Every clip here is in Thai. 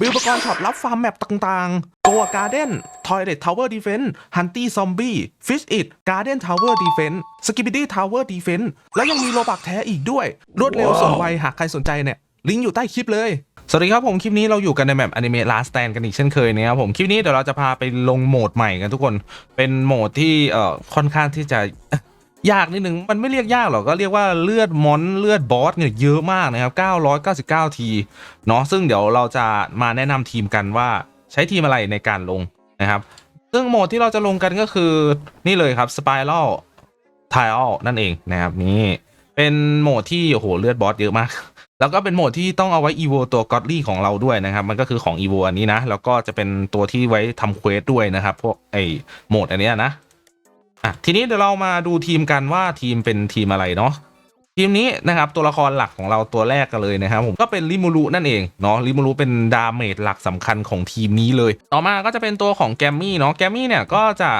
มีอุปกรณ์ช็อปรับฟาร์มแมปต่างๆ ตัว Garden Toilet Tower Defense Hunty Zombie Fish It Garden Tower Defense Skibidi Tower Defense แล้วยังมีโลบักแท้อีกด้วย รวดเร็วสมไวหากใครสนใจเนี่ย ลิงก์อยู่ใต้คลิปเลย สวัสดีครับผม คลิปนี้เราอยู่กันในแมปอนิเมะ Last Stand กันอีกเช่นเคยนะครับผม คลิปนี้เดี๋ยวเราจะพาไปลงโหมดใหม่กันทุกคน เป็นโหมดที่เอ่อค่อนข้างที่จะ ยากนิดหนึ่งมันไม่เรียกยากหรอกก็เรียกว่าเลือดมอนเลือดบอสเนี่ยเยอะมากนะครับ 999 ทีเนาะซึ่งเดี๋ยวเราจะมาแนะนำทีมกันว่าใช้ทีมอะไรในการลงนะครับ ซึ่งโหมดที่เราจะลงกันก็คือนี่เลยครับ Spiral Tile นั่นเองนะครับนี่เป็นโหมดที่โอ้โหเลือดบอสเยอะมากแล้วก็เป็นโหมดที่ต้องเอาไว้ e v o ตัว Godly ของเราด้วยนะครับ มันก็คือของ e v o อันนี้นะ แล้วก็จะเป็นตัวที่ไว้ทำเควสด้วยนะครับ พวกไอโหมดอันเนี้ยนะ อะทีนี้เดี๋ยวเรามาดูทีมกันว่าทีมเป็นทีมอะไรเนาะทีมนี้นะครับตัวละครหลักของเราตัวแรกกันเลยนะครับผมก็เป็นริมูรุนั่นเองเนาะริมูรุเป็นดาเมจหลักสำคัญของทีมนี้เลย ต่อมาก็จะเป็นตัวของแกมมี่เนาะแกมมี่เนี่ยก็จะ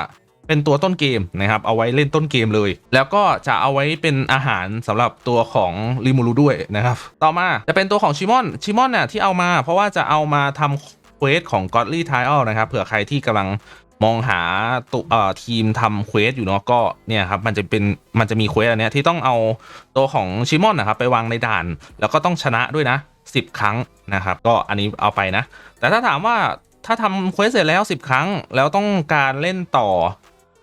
เป็นตัวต้นเกมนะครับ เอาไว้เล่นต้นเกมเลย แล้วก็จะเอาไว้เป็นอาหารสำหรับตัวของริมูรุด้วยนะครับ ต่อมาจะเป็นตัวของชิมอนชิมอนเนี่ยที่เอามา เพราะว่าจะเอามาทำเควสของ Godly Tile นะครับเผื่อใครที่กำลัง มองหาตุเอ่อทีมทำเควสอยู่เนาะก็เนี่ยครับมันจะเป็นมันจะมีเควสอันเนี้ยที่ต้องเอาตัวของชิมอนนะครับไปวางในด่าน แล้วก็ต้องชนะด้วยนะ 10 ครั้งนะครับ ก็อันนี้เอาไปนะ แต่ถ้าถามว่าถ้าทำเควสเสร็จแล้ว 10 ครั้ง แล้วต้องการเล่นต่อ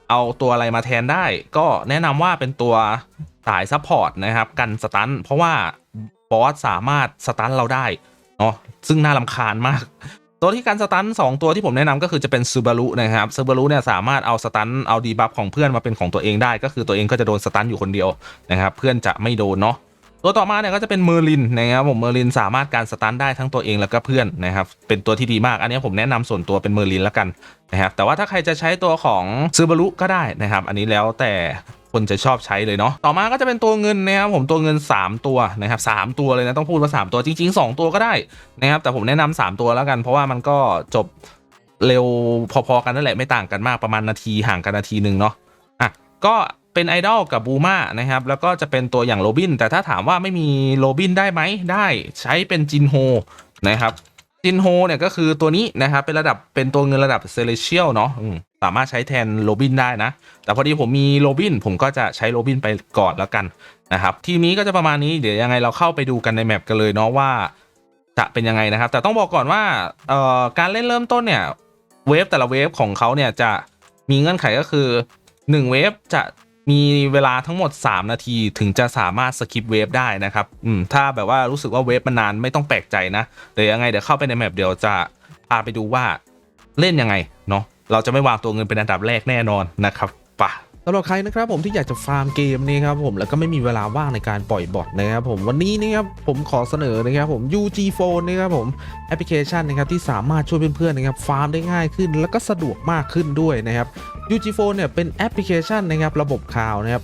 เอาตัวอะไรมาแทนได้ ก็แนะนำว่าเป็นตัวสายซัพพอร์ตนะครับกันสตันเพราะว่าบอสสามารถสตันเราได้เนาะซึ่งน่าลำคาญมาก ตัวที่การสตันสองตัวที่ผมแนะนำก็คือจะเป็นซูบารุนะครับซูบารุเนี่ยสามารถเอาสตันเอาดีบัฟของเพื่อนมาเป็นของตัวเองได้ ก็คือตัวเองก็จะโดนสตันอยู่คนเดียวนะครับเพื่อนจะไม่โดนเนาะตัวต่อมาเนี่ยก็จะเป็นเมอร์ลินนะครับผมเมอร์ลินสามารถการสตันได้ทั้งตัวเองแล้วก็เพื่อนนะครับเป็นตัวที่ดีมากอันนี้ผมแนะนำส่วนตัวเป็นเมอร์ลินแล้วกันนะครับแต่ว่าถ้าใครจะใช้ตัวของซูบารุก็ได้นะครับอันนี้แล้วแต่ คนจะชอบใช้เลยเนาะต่อมาก็จะเป็นตัวเงินนะครับผมตัวเงิน 3 ตัวนะครับสามตัวเลยนะต้องพูดว่า 3 ตัวจริง ๆ 2 ตัวก็ได้นะครับแต่ผมแนะนำ3ตัวแล้วกัน เพราะว่ามันก็จบเร็วพอๆกันนั่นแหละไม่ต่างกันมากประมาณนาทีห่างกันนาทีหนึ่งเนาะอะก็เป็นไอดอลกับบูมานะครับแล้วก็จะเป็นตัวอย่างโรบิน แต่ถ้าถามว่าไม่มีโรบินได้ไหมได้ใช้เป็นจินโฮนะครับจินโฮเนี่ยก็คือตัวนี้นะครับเป็นระดับเป็นตัวเงินระดับเซเลเชียลเนาะ สามารถใช้แทนโรบินได้นะ แต่พอดีผมมีโรบินผมก็จะใช้โรบินไปก่อนแล้วกันนะครับ ทีมนี้ก็จะประมาณนี้เดี๋ยวยังไงเราเข้าไปดูกันในแมปกันเลยเนาะว่าจะเป็นยังไงนะครับ แต่ต้องบอกก่อนว่าการเล่นเริ่มต้นเนี่ยเวฟแต่ละเวฟของเขาเนี่ยจะมีเงื่อนไขก็คือ 1 เวฟจะมีเวลาทั้งหมด 3 นาทีถึงจะสามารถสกิปเวฟได้นะครับอืมถ้าแบบว่ารู้สึกว่าเวฟมันนานไม่ต้องแปลกใจนะเดี๋ยวยังไงเดี๋ยวเข้าไปในแมปเดี๋ยวจะพาไปดูว่าเล่นยังไงเนาะ เราจะไม่วางตัวเงินเป็นอันดับแรกแน่นอนนะครับปะสำหรับใครนะครับผมที่อยากจะฟาร์มเกมนี่ครับผมแล้วก็ไม่มีเวลาว่างในการปล่อยบอทนะครับผมวันนี้นะครับผมขอเสนอนะครับผม UG Phone นะครับผมแอปพลิเคชันนะครับที่สามารถช่วยเพื่อนๆนะครับฟาร์มได้ง่ายขึ้น แล้วก็สะดวกมากขึ้นด้วยนะครับ UG Phone เนี่ยเป็นแอปพลิเคชันนะครับระบบข่าวนะครับ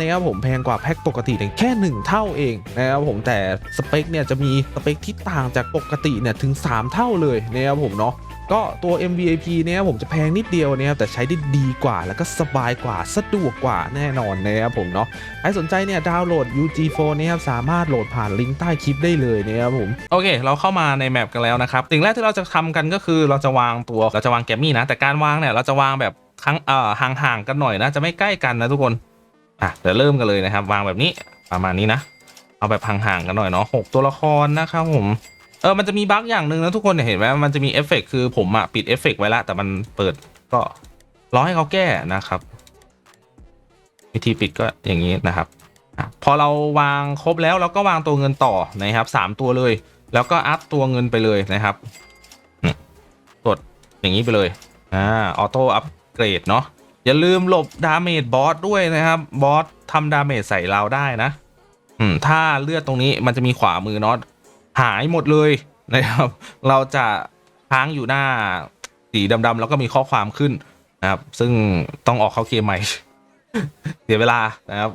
นะครับผมแพงกว่าแพ็กปกติเนี่ยแค่ 1 เท่าเองนะครับผมแต่สเปคเนี่ยจะมีสเปคที่ต่างจากปกติเนี่ยถึง 3 เท่าเลยนะครับผมเนาะก็ตัว MVP เนี่ยผมจะแพงนิดเดียวนะครับแต่ใช้ได้ดีกว่า แล้วก็สบายกว่าสะดวกกว่าแน่นอนนะครับผมเนาะใครสนใจเนี่ยดาวน์โหลด UG Phone นะครับสามารถโหลดผ่านลิงก์ใต้คลิปได้เลยนะครับผมโอเค เราเข้ามาในแมปกันแล้วนะครับสิ่งแรกที่เราจะทำกันก็คือเราจะวางตัวเราจะวางแกมมี่นะแต่การวางเนี่ยเราจะวางแบบครั้งเอ่อห่างๆกันหน่อยนะจะไม่ใกล้กันนะทุกคน อะเดี๋ยวเริ่มกันเลยนะครับ วางแบบนี้ประมาณนี้นะ เอาแบบห่างๆกันหน่อยเนาะหกตัวละครนะครับผมเออมันจะมีบั๊กอย่างหนึ่งนะทุกคนเห็นไหมมันจะมีเอฟเฟกต์คือผมอะปิดเอฟเฟกต์ไว้แล้วแต่มันเปิดก็รอให้เขาแก้นะครับ วิธีปิดก็อย่างนี้นะครับพอเราวางครบแล้วเราก็วางตัวเงินต่อนะครับสามตัวเลย แล้วก็อัพตัวเงินไปเลยนะครับกดอย่างนี้ไปเลยอ่าออโต้อัพเกรดเนาะ อย่าลืมหลบดาเมจบอสด้วยนะครับ บอสทำดาเมจใส่เราได้นะ อืม ถ้าเลือดตรงนี้มันจะมีขวามือเนาะหายหมดเลยนะครับ เราจะค้างอยู่หน้าสีดำๆแล้วก็มีข้อความขึ้นนะครับ ซึ่งต้องออกเข้าเกมใหม่ เสียเวลานะครับ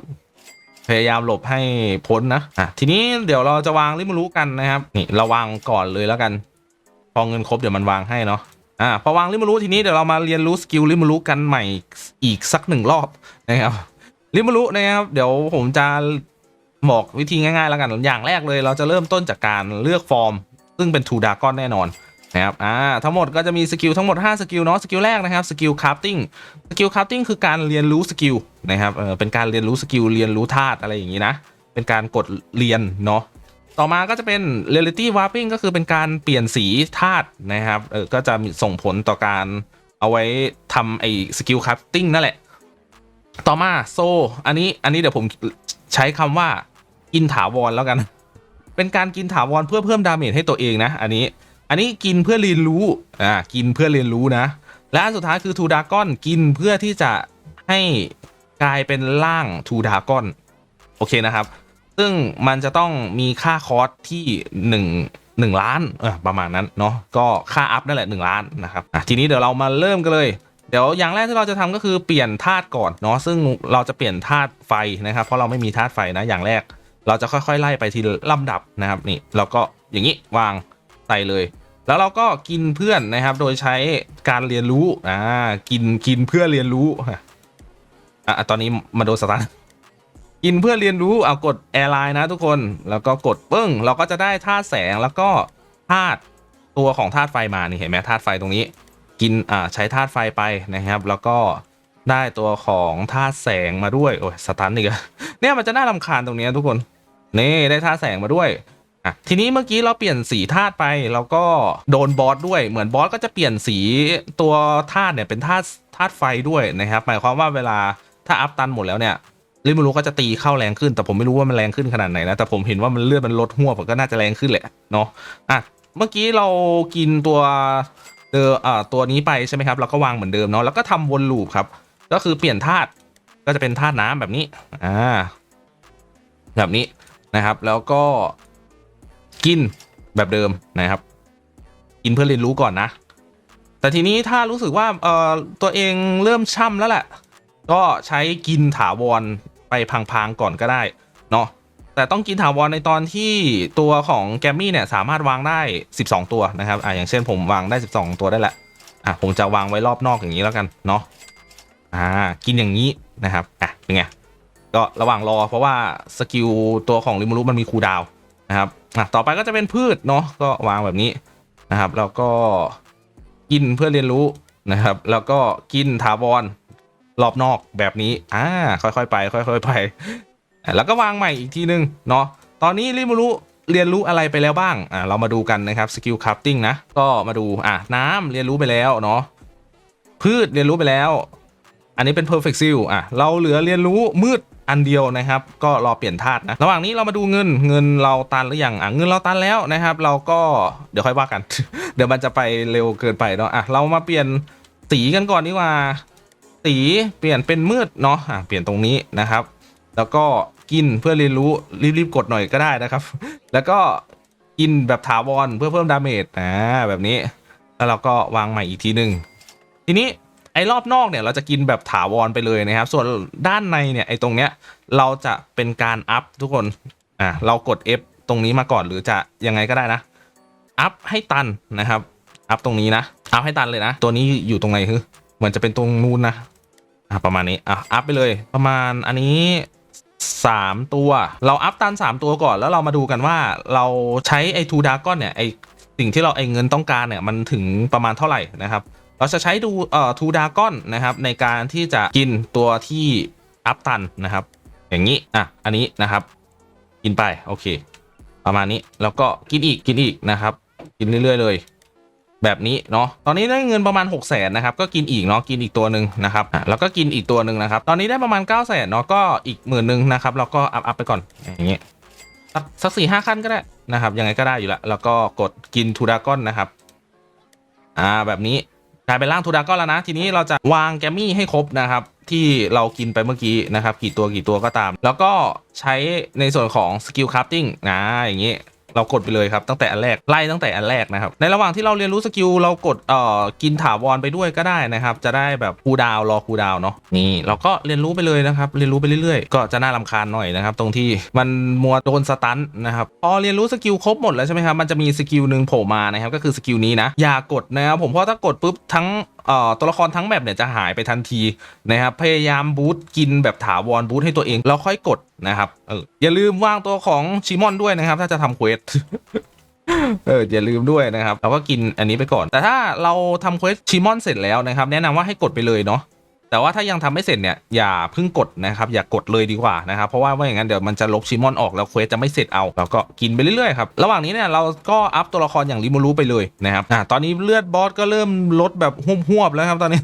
พยายามหลบให้พ้นนะ อะ ทีนี้เดี๋ยวเราจะวางริมรู้กันนะครับ นี่เราวางก่อนเลยแล้วกัน พอเงินครบเดี๋ยวมันวางให้เนาะ อ่าพอวางริมรู้ทีนี้เดี๋ยวเรามาเรียนรู้สกิลริมรู้กันใหม่อีกสักหนึ่งรอบนะครับริมรู้นะครับเดี๋ยวผมจะบอกวิธีง่ายๆแล้วกันอย่างแรกเลย เราจะเริ่มต้นจากการเลือกฟอร์ม ซึ่งเป็นทูดากอนแน่นอนนะครับอ่าทั้งหมดก็จะมีสกิลทั้งหมด 5 สกิลเนาะสกิลแรกนะครับสกิลคราฟติ้งสกิลคราฟติ้งคือการเรียนรู้สกิลนะครับเออเป็นการเรียนรู้สกิลเรียนรู้ธาตุอะไรอย่างนี้นะเป็นการกดเรียนเนาะ ต่อมาก็จะเป็น reality warping ก็คือเป็นการเปลี่ยนสีธาตุนะครับเออก็จะส่งผลต่อการเอาไว้ทำไอ้สกิลคัพติ้งนั่นแหละ ต่อมาโซอันนี้อันนี้เดี๋ยวผมใช้คำว่ากินถาวรแล้วกัน เป็นการกินถาวรเพื่อเพิ่มดาเมจให้ตัวเองนะ อันนี้ อันนี้กินเพื่อเรียนรู้ อ่า กินเพื่อเรียนรู้นะ และอันสุดท้ายคือทูดากอนกินเพื่อที่จะให้กลายเป็นร่างทูดากอน โอเคนะครับ ซึ่งมันจะต้องมีค่าคอร์สที่ 1 1 ล้านเออประมาณนั้นเนาะก็ค่าอัพนั่นแหละ 1 ล้านนะครับอะทีนี้เดี๋ยวเรามาเริ่มกันเลยเดี๋ยวอย่างแรกที่เราจะทำก็คือเปลี่ยนธาตุก่อนเนาะซึ่งเราจะเปลี่ยนธาตุไฟนะครับ เพราะเราไม่มีธาตุไฟนะอย่างแรก เราจะค่อยๆไล่ไปทีละลำดับนะครับนี่เราก็อย่างนี้วางใส่เลย แล้วเราก็กินเพื่อนนะครับ โดยใช้การเรียนรู้อ่ากินกินเพื่อเรียนรู้อะตอนนี้มาโดนสตาร์ กินเพื่อเรียนรู้เอากดแอร์ไลน์นะทุกคนแล้วก็กดปึ้ง เราก็จะได้ธาตุแสงแล้วก็ธาตุตัวของธาตุไฟมานี่เห็นไหมธาตุไฟตรงนี้ กินอ่าใช้ธาตุไฟไปนะครับ แล้วก็ได้ตัวของธาตุแสงมาด้วยโอ้ยสตันอีกเนี่ยมันจะน่ารำคาญตรงนี้ทุกคนนี่ได้ธาตุแสงมาด้วยอะทีนี้เมื่อกี้เราเปลี่ยนสีธาตุไปแล้วก็โดนบอสด้วยเหมือนบอสก็จะเปลี่ยนสีตัวธาตุเนี่ยเป็นธาตุธาตุไฟด้วยนะครับหมายความว่าเวลาถ้าอัพตันหมดแล้วเนี่ย ลิมูรุก็จะตีเข้าแรงขึ้น แต่ผมไม่รู้ว่ามันแรงขึ้นขนาดไหนนะ แต่ผมเห็นว่ามันเลือดมันลดหัวผมก็น่าจะแรงขึ้นแหละเนาะอะเมื่อกี้เรากินตัวเดออ่าตัวนี้ไปใช่ไหมครับเราก็วางเหมือนเดิมเนาะแล้วก็ทำวนลูปครับ ก็คือเปลี่ยนธาตุก็จะเป็นธาตุน้ำแบบนี้อ่าแบบนี้นะครับ แล้วก็กินแบบเดิมนะครับ กินเพื่อเรียนรู้ก่อนนะ แต่ทีนี้ถ้ารู้สึกว่าเอ่อตัวเองเริ่มช่ำแล้วแหละ ก็ใช้กินถาวรไปพังๆก่อนก็ได้เนาะแต่ต้องกินถาวรในตอนที่ตัวของแกมมี่เนี่ยสามารถวางได้ 12 ตัวนะครับอ่าอย่างเช่นผมวางได้ 12 ตัวได้แหละอะผมจะวางไว้รอบนอกอย่างนี้แล้วกันเนาะอ่ากินอย่างนี้นะครับอะเป็นไงก็ระหว่างรอเพราะว่าสกิลตัวของริมูรุมันมีคูดาวนะครับอะต่อไปก็จะเป็นพืชเนาะก็วางแบบนี้นะครับ แล้วก็กินเพื่อเรียนรู้นะครับ แล้วก็กินถาวร รอบนอกแบบนี้ อ่า ค่อยๆไป ค่อยๆไป แล้วก็วางใหม่อีกทีนึง เนาะ ตอนนี้ริมูรุเรียนรู้อะไรไปแล้วบ้าง อ่า เรามาดูกันนะครับสกิลคราฟติ้งนะ ก็มาดู อะน้ำเรียนรู้ไปแล้วเนาะ พืชเรียนรู้ไปแล้ว อันนี้เป็น perfect seal อะ เราเหลือเรียนรู้มืดอันเดียวนะครับ ก็รอเปลี่ยนธาตุนะ ระหว่างนี้เรามาดูเงิน เงินเราตันหรือยัง อะ เงินเราตันแล้วนะครับ เราก็เดี๋ยวค่อยว่ากัน เดี๋ยวมันจะไปเร็วเกินไปเนาะ อะ เรามาเปลี่ยนสีกันก่อนดีกว่า สีเปลี่ยนเป็นมืดเนาะอะเปลี่ยนตรงนี้นะครับ แล้วก็กินเพื่อเรียนรู้รีบๆกดหน่อยก็ได้นะครับ แล้วก็กินแบบถาวรเพื่อเพิ่มดาเมจอ่าแบบนี้ แล้วเราก็วางใหม่อีกทีหนึ่งทีนี้ไอ้รอบนอกเนี่ยเราจะกินแบบถาวรไปเลยนะครับ ส่วนด้านในเนี่ยไอ้ตรงเนี้ยเราจะเป็นการอัพทุกคนอ่าเรากด F ตรงนี้มาก่อนหรือจะยังไงก็ได้นะอัพให้ตันนะครับอัพตรงนี้นะอัพให้ตันเลยนะ ตัวนี้อยู่ตรงไหนคือ เหมือนจะเป็นตรงนู้นนะอะประมาณนี้อะอัพไปเลยประมาณอันนี้ 3 ตัว เราอัพตัน 3 ตัวก่อนแล้วเรามาดูกันว่าเราใช้ไอ้ทูดากอนเนี่ยไอ้สิ่งที่เราไอ้เงินต้องการเนี่ยมันถึงประมาณเท่าไหร่นะครับ เราจะใช้ดูเอ่อทูดากอนนะครับในการที่จะกินตัวที่อัพตันนะครับ อย่างนี้อะอันนี้นะครับ กินไปโอเค ประมาณนี้แล้วก็กินอีกกินอีกนะครับ กินเรื่อย ๆ เลย แบบนี้เนาะตอนนี้ได้เงินประมาณ 6 0 0แสนนะครับก็กินอีกเนาะกินอีกตัวหนึ่งนะครับอะแล้วก็กินอีกตัวหนึ่งนะครับตอนนี้ได้ประมาณ 9 0 0แสนเนาะก็อีกหมื่นหนึ่งนะครับเราก็อัพอัพไปก่อนอย่างเงี้ยสักสักสี่ห้าขั้นก็ได้นะครับยังไงก็ได้อยู่ล้วแล้วก็กดกินทูดากอนนะครับอ่าแบบนี้กลายเป็นร่างทูดากอนแล้วนะ ทีนี้เราจะวางแกมมี่ให้ครบนะครับ ที่เรากินไปเมื่อกี้นะครับ กี่ตัวกี่ตัวก็ตาม แล้วก็ใช้ในส่วนของสกิลคราฟติ้งนะอย่างนี้ เรากดไปเลยครับตั้งแต่อันแรกไล่ตั้งแต่อันแรกนะครับในระหว่างที่เราเรียนรู้สกิลเรากดเอ่อกินถาวรไปด้วยก็ได้นะครับ จะได้แบบคูดาวรอคูดาวเนาะนี่เราก็เรียนรู้ไปเลยนะครับ เรียนรู้ไปเรื่อยๆ ก็จะน่ารำคาญหน่อยนะครับ ตรงที่มันมัวโดนสตันนะครับพอเรียนรู้สกิลครบหมดแล้วใช่ไหมครับมันจะมีสกิลหนึ่งโผล่มานะครับก็คือสกิลนี้นะอย่ากดนะครับผมเพราะถ้ากดปุ๊บทั้ง ตัวละครทั้งแบบเนี่ยจะหายไปทันทีนะครับพยายามบูตกินแบบถาวรบูตให้ตัวเองแล้วค่อยกดนะครับเอออย่าลืมวางตัวของชิมอนด้วยนะครับ ถ้าจะทำเควสเอออย่าลืมด้วยนะครับเราก็กินอันนี้ไปก่อน แต่ถ้าเราทำเควสชิมอนเสร็จแล้วนะครับ แนะนำว่าให้กดไปเลยเนาะ แต่ว่าถ้ายังทำไม่เสร็จเนี่ยอย่าเพิ่งกดนะครับอย่ากดเลยดีกว่านะครับเพราะว่าไม่อย่างนั้นเดี๋ยวมันจะลบชิมอนออกแล้วเควสจะไม่เสร็จเอาเราก็กินไปเรื่อยๆครับระหว่างนี้เนี่ยเราก็อัพตัวละครอย่างริมูรุไปเลยนะครับอ่าตอนนี้เลือดบอสก็เริ่มลดแบบห่วบๆแล้วครับตอนนี้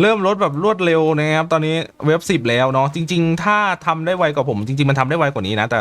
เริ่มลดแบบรวดเร็วนะครับตอนนี้เว็บสิบแล้วเนาะจริง ๆ ถ้าทำได้ไวกว่าผมจริง ๆ มันทำได้ไวกว่านี้นะแต่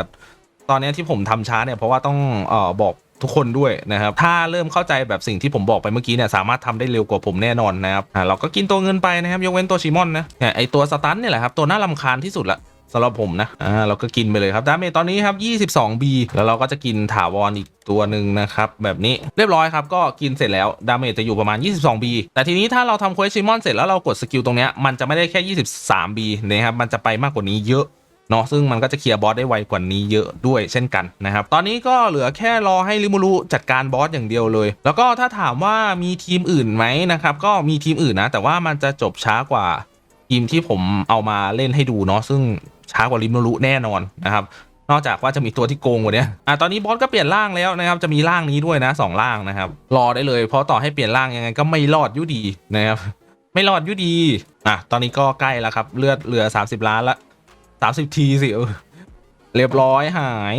ตอนนี้ที่ผมทำช้าเนี่ยเพราะว่าต้องเอ่อบอก ทุกคนด้วยนะครับ ถ้าเริ่มเข้าใจแบบสิ่งที่ผมบอกไปเมื่อกี้เนี่ยสามารถทำได้เร็วกว่าผมแน่นอนนะครับอ่าเราก็กินตัวเงินไปนะครับยกเว้นตัวชิมอนนะเนี่ยไอตัวสตันเนี่ยแหละครับตัวน่ารำคาญที่สุดละสำหรับผมนะ อ่า เราก็กินไปเลยครับ ดาเมจตอนนี้ครับ 22B แล้วเราก็จะกินถาวรอีกตัวหนึ่งนะครับ แบบนี้เรียบร้อยครับ ก็กินเสร็จแล้ว ดาเมจจะอยู่ประมาณ 22B แต่ทีนี้ถ้าเราทำเควสชิมอนเสร็จแล้วเรากดสกิลตรงเนี้ย มันจะไม่ได้แค่ 23B นะครับ มันจะไปมากกว่านี้เยอะ เนาะซึ่งมันก็จะเคลียร์บอสได้ไวกว่านี้เยอะด้วยเช่นกันนะครับ ตอนนี้ก็เหลือแค่รอให้ริมูรุจัดการบอสอย่างเดียวเลย แล้วก็ถ้าถามว่ามีทีมอื่นไหมนะครับ ก็มีทีมอื่นนะ แต่ว่ามันจะจบช้ากว่าทีมที่ผมเอามาเล่นให้ดูเนาะซึ่งช้ากว่าริมูรุแน่นอนนะครับนอกจากว่าจะมีตัวที่โกงกว่านี้อะตอนนี้บอสก็เปลี่ยนร่างแล้วนะครับ จะมีร่างนี้ด้วยนะสองร่างนะครับ รอได้เลย เพราะต่อให้เปลี่ยนร่างยังไงก็ไม่รอดอยุดีนะครับ ไม่รอดอยุดี อะ ตอนนี้ก็ใกล้แล้วครับ เลือดเหลือ 30 ล้านละ สามสิบทีสิเออเรียบร้อยหาย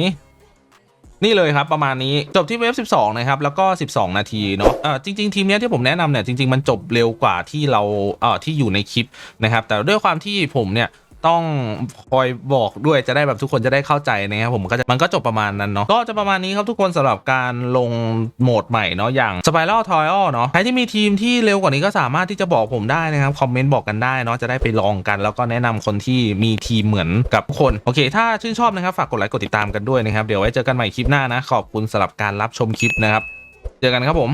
นี่เลยครับประมาณนี้จบที่เวฟ 12 นะครับ แล้วก็ 12 นาทีเนาะเออจริง ๆ ทีมเนี้ยที่ผมแนะนำเนี่ยจริง ๆ มันจบเร็วกว่าที่เราเอ่อที่อยู่ในคลิปนะครับ แต่ด้วยความที่ผมเนี่ย ต้องคอยบอกด้วยจะได้แบบทุกคนจะได้เข้าใจนะครับผมก็จะมันก็จบประมาณนั้นเนาะก็จะประมาณนี้ครับทุกคนสำหรับการลงโหมดใหม่เนาะอย่าง Spiral t o y l เนาะใครที่มีทีมที่เร็วกว่านี้ก็สามารถที่จะบอกผมได้นะครับคอมเมนต์บอกกันได้เนาะจะได้ไปลองกัน แล้วก็แนะนำคนที่มีทีมเหมือนกับทุกคนโอเค ถ้าชื่นชอบนะครับฝากกดไลค์กดติดตามกันด้วยนะครับเดี๋ยวไว้เจอกันใหม่คลิปหน้านะขอบคุณสำหรับการรับชมคลิปนะครับเจอกันครับผม